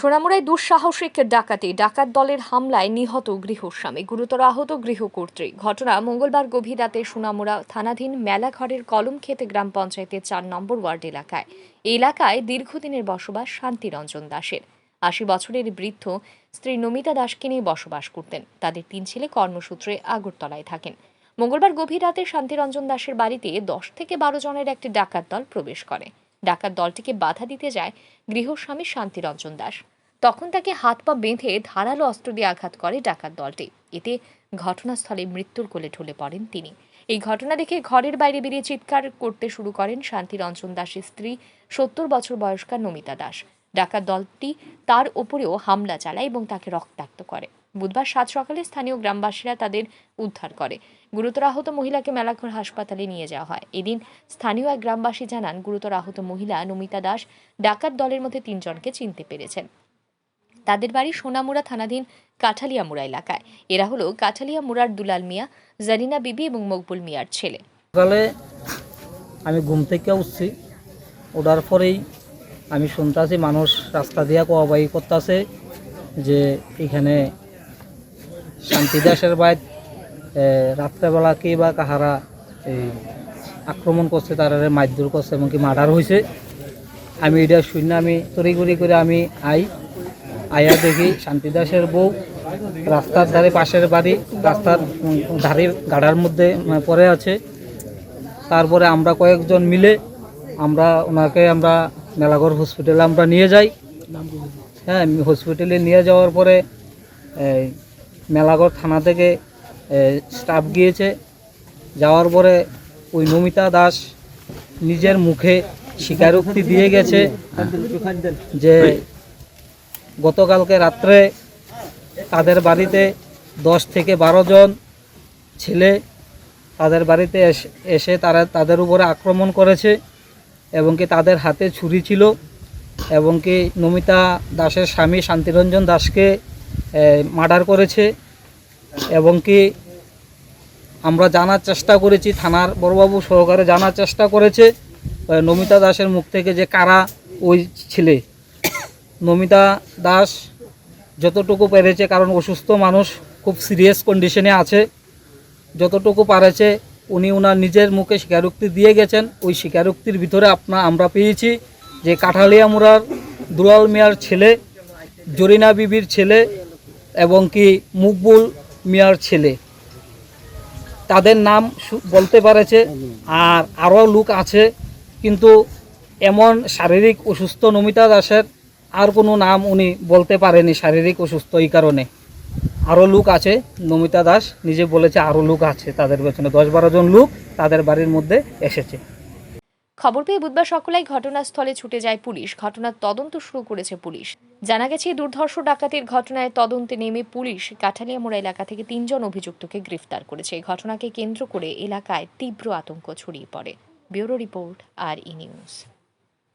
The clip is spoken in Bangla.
সোনামুড়ায় দুঃসাহসিক ডাকাতি, ডাকাত দলের হামলায় নিহত গৃহস্বামী। গুরুতর আহত গৃহকর্ত্রী। ঘটনা মঙ্গলবার গভীর রাতে সোনামুড়া থানাধীন মেলাঘরের কলম খেতে গ্রাম পঞ্চায়েতের চার নম্বর ওয়ার্ড এলাকায়। এলাকায় দীর্ঘদিনের বসবাস শান্তিরঞ্জন দাসের। আশি বছরের বৃদ্ধ স্ত্রী নমিতা দাসকে নিয়ে বসবাস করতেন। তাদের তিন ছেলে কর্মসূত্রে আগরতলায় থাকেন। মঙ্গলবার গভীর রাতে শান্তিরঞ্জন দাসের বাড়িতে দশ থেকে বারো জনের একটি ডাকাত দল প্রবেশ করে। ডাকাত দলটিকে বাধা দিতে যায় গৃহস্বামী শান্তিরঞ্জন দাস। তখন তাকে হাত পা বেঁধে ধারালো অস্ত্র দিয়ে আঘাত করে ডাকাত দলটি। এতে ঘটনাস্থলে মৃত্যুর কোলে ঢলে পড়েন তিনি। এই ঘটনা দেখে ঘরের বাইরে বেরিয়ে চিৎকার করতে শুরু করেন শান্তিরঞ্জন দাসের স্ত্রী, সত্তর বছর বয়স্কা নমিতা দাস। ডাকাত দলটি তার ওপরেও হামলা চালায় এবং তাকে রক্তাক্ত করে। বুধবার সাত সকালে স্থানীয় গ্রামবাসীরা তাদের উদ্ধার করে। গুরুতর আহত মহিলাকে মেলাঘর হাসপাতালে নিয়ে যাওয়া হয়। এদিন স্থানীয় এক গ্রামবাসী জানান, গুরুতর আহত মহিলা নমিতা দাস ডাকাত দলের মধ্যে তিনজনকে চিনতে পেরেছেন। তাদের বাড়ি সোনামুড়া থানাধীন কাঠালিয়ামুড়া এলাকায়। এরা হলো কাঠালিয়ামুড়ার দুলাল মিয়া, জারিনা বিবি এবং মকবুল মিয়ার ছেলে। সকালে আমি ঘুম থেকে উঠছি। ওঠার পরেই আমি শুনতেছি, মানুষ রাস্তা দিয়া কোয়াবাই করতেছে যে এখানে শান্তিদাসের বাইর রাত্রেবেলা কে বা কাহারা এই আক্রমণ করছে, তারা মারধর করছে, এমনকি মার্ডার হয়েছে আমি এটা শুনে আমি তড়িঘড়ি করে আমি আই আয়া দেখি শান্তিদাসের বউ, রাস্তার ধারে পাশের বাড়ি, রাস্তার ধারের গাড়ার মধ্যে পড়ে আছে। তারপরে আমরা কয়েকজন মিলে আমরা ওনাকে আমরা মেলাঘর হসপিটালে আমরা নিয়ে যাই। হ্যাঁ হসপিটালে নিয়ে যাওয়ার পরে মেলাঘর থানা থেকে স্টাফ গিয়েছে। যাওয়ার পরে ওই নমিতা দাস নিজের মুখে স্বীকারোক্তি দিয়ে গেছে যে গতকালকে রাত্রে তাদের বাড়িতে দশ থেকে বারো জন ছেলে তাদের বাড়িতে এসে- তারা তাদের উপরে আক্রমণ করেছে এবং কি তাদের হাতে ছুরি ছিল এবং কি নমিতা দাসের স্বামী শান্তিরঞ্জন দাসকে মার্ডার করেছে এবং কি আমরা জানার চেষ্টা করেছি, থানার বড়বাবু সহকারে জানার চেষ্টা করেছে নমিতা দাসের মুখ থেকে যে কারা ওই ছেলে। নমিতা দাস যতটুকু পেরেছে, কারণ অসুস্থ মানুষ, খুব সিরিয়াস কন্ডিশনে আছে। যতটুকু পারেছে, উনি ওনার নিজের মুখে স্বীকারোক্তি দিয়ে গেছেন। ওই স্বীকারোক্তির ভিতরে আপনা আমরা পেয়েছি যে কাঠালিয়া মুরার দুলাল মিয়ার ছেলে, জরিনা বিবির ছেলে এবং কি মুকবুল মিয়ার ছেলে। তাদের নাম বলতে পারেছে, আর আরও লোক আছে, কিন্তু এমন শারীরিক অসুস্থ নমিতা দাসের আর কোনো নাম উনি বলতে পারেনি, শারীরিক অসুস্থ এই কারণে। আরও লোক আছে, নমিতা দাস নিজে বলেছে আরও লোক আছে তাদের পেছনে। দশ বারো জন লোক তাদের বাড়ির মধ্যে এসেছে। খবর পেয়ে বুধবার সকালেই ঘটনাস্থলে ছুটে যায় পুলিশ। ঘটনার তদন্ত শুরু করেছে পুলিশ। জানা গেছে, দুর্ধর্ষ ডাকাতির ঘটনায় তদন্তে নেমে পুলিশ কাঠালিয়ামোড়া এলাকা থেকে তিনজন অভিযুক্তকে গ্রেফতার করেছে। ঘটনাকে কেন্দ্র করে এলাকায় তীব্র আতঙ্ক ছড়িয়ে পড়ে। ব্যুরো রিপোর্ট, আর ই নিউজ।